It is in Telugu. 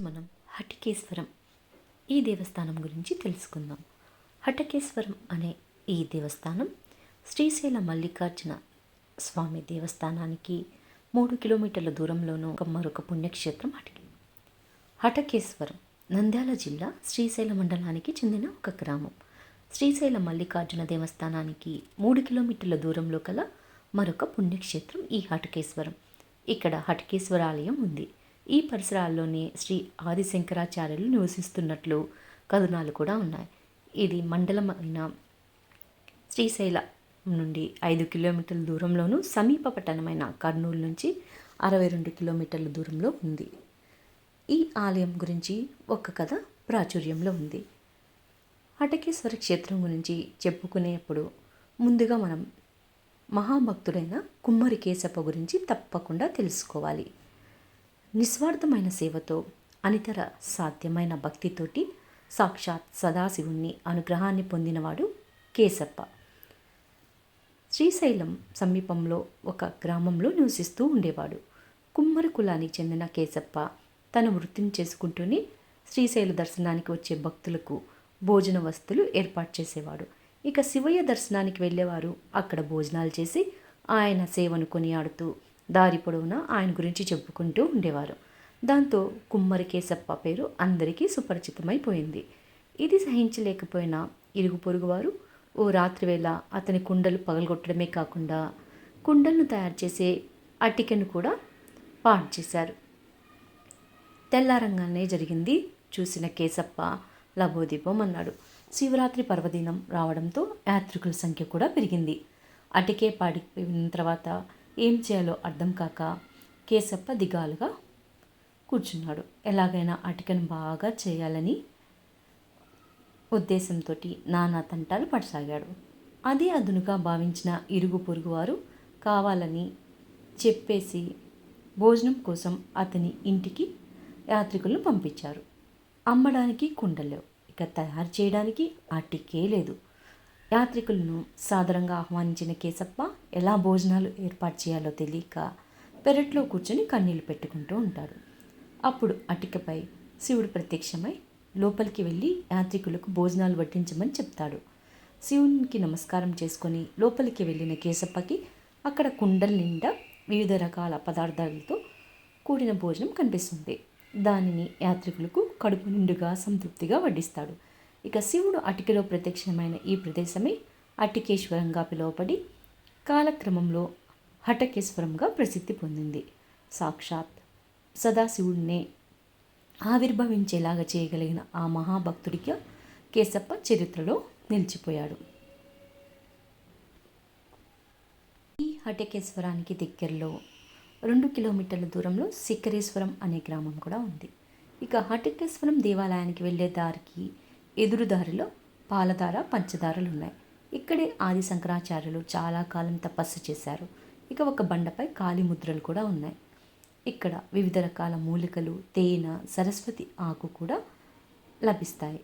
మనం హటికేశ్వరం ఈ దేవస్థానం గురించి తెలుసుకుందాం. హటకేశ్వరం అనే ఈ దేవస్థానం శ్రీశైల మల్లికార్జున స్వామి దేవస్థానానికి మూడు కిలోమీటర్ల దూరంలోనూ ఒక మరొక పుణ్యక్షేత్రం హటకి హటకేశ్వరం నంద్యాల జిల్లా శ్రీశైల మండలానికి చెందిన ఒక గ్రామం. శ్రీశైల మల్లికార్జున దేవస్థానానికి మూడు కిలోమీటర్ల దూరంలో కల మరొక పుణ్యక్షేత్రం ఈ హటకేశ్వరం. ఇక్కడ హటకేశ్వర ఆలయం ఉంది. ఈ పరిసరాల్లోనే శ్రీ ఆదిశంకరాచార్యులు నివసిస్తున్నట్లు కథనాలు కూడా ఉన్నాయి. ఇది మండలమైన శ్రీశైల నుండి ఐదు కిలోమీటర్ల దూరంలోను సమీప పట్టణమైన కర్నూలు నుంచి అరవై రెండు కిలోమీటర్ల దూరంలో ఉంది. ఈ ఆలయం గురించి ఒక కథ ప్రాచుర్యంలో ఉంది. అటకేశ్వర క్షేత్రం గురించి చెప్పుకునేప్పుడు ముందుగా మనం మహాభక్తుడైన కుమ్మరి కేశప్ప గురించి తప్పకుండా తెలుసుకోవాలి. నిస్వార్థమైన సేవతో అనితర సాధ్యమైన భక్తితోటి సాక్షాత్ సదాశివుణ్ణి అనుగ్రహాన్ని పొందినవాడు కేశప్ప. శ్రీశైలం సమీపంలో ఒక గ్రామంలో నివసిస్తూ ఉండేవాడు. కుమ్మర కులానికి చెందిన కేశప్ప తన వృత్తిని చేసుకుంటూనే శ్రీశైల దర్శనానికి వచ్చే భక్తులకు భోజన వస్తువులు ఏర్పాటు చేసేవాడు. ఇక శివయ్య దర్శనానికి వెళ్ళేవారు. అక్కడ భోజనాలు చేసి ఆయన సేవను కొనియాడుతూ దారి పొడవునా ఆయన గురించి చెప్పుకుంటూ ఉండేవారు. దాంతో కుమ్మరి కేశప్ప పేరు అందరికీ సుపరిచితమైపోయింది. ఇది సహించలేకపోయిన ఇరుగు పొరుగువారు ఓ రాత్రివేళ అతని కుండలు పగలగొట్టడమే కాకుండా కుండలను తయారు చేసే అటికెను కూడా పాడు చేశారు. తెల్లారంగానే జరిగింది. చూసిన కేశప్ప లభోదీపం అన్నాడు. శివరాత్రి పర్వదినం రావడంతో యాత్రికుల సంఖ్య కూడా పెరిగింది. అటికే పాడిపోయిన తర్వాత ఏం చేయాలో అర్థం కాక కేశప్ప దిగాలుగా కూర్చున్నాడు. ఎలాగైనా అటికను బాగా చేయాలని ఉద్దేశంతో నానా తంటాలు పడసాగాడు. అదే అదునుగా భావించిన ఇరుగు పొరుగువారు కావాలని చెప్పేసి భోజనం కోసం అతని ఇంటికి యాత్రికులను పంపించారు. అమ్మడానికి కుండలేవు ఇక తయారు చేయడానికి అటికే లేదు. యాత్రికులను సాదరంగా ఆహ్వానించిన కేశప్ప ఎలా భోజనాలు ఏర్పాటు చేయాలో తెలియక పెరట్లో కూర్చొని కన్నీళ్ళు పెట్టుకుంటూ ఉంటాడు. అప్పుడు అటికపై శివుడు ప్రత్యక్షమై లోపలికి వెళ్ళి యాత్రికులకు భోజనాలు వడ్డించమని చెప్తాడు. శివునికి నమస్కారం చేసుకొని లోపలికి వెళ్ళిన కేశప్పకి అక్కడ కుండల నిండా వివిధ రకాల పదార్థాలతో కూడిన భోజనం కనిపిస్తుంది. దానిని యాత్రికులకు కడుపు నిండుగా సంతృప్తిగా వడ్డిస్తాడు. ఇక శివుడు అటికలో ప్రత్యక్షమైన ఈ ప్రదేశమే అటికేశ్వరంగా పిలువబడి కాలక్రమంలో హటకేశ్వరంగా ప్రసిద్ధి పొందింది. సాక్షాత్ సదాశివుడినే ఆవిర్భవించేలాగా చేయగలిగిన ఆ మహాభక్తుడిగా కేశప్ప చరిత్రలో నిలిచిపోయాడు. ఈ హటకేశ్వరానికి దగ్గరలో రెండు కిలోమీటర్ల దూరంలో శిఖరేశ్వరం అనే గ్రామం కూడా ఉంది. ఇక హటకేశ్వరం దేవాలయానికి వెళ్ళే దారికి ఎదురుదారిలో పాలధార పంచదారలు ఉన్నాయి ఇక్కడే ఆది శంకరాచార్యులు చాలా కాలం తపస్సు చేశారు. ఇక ఒక బండపై కాలి ముద్రలు కూడా ఉన్నాయి. ఇక్కడ వివిధ రకాల మూలికలు తేనె సరస్వతి ఆకు కూడా లభిస్తాయి.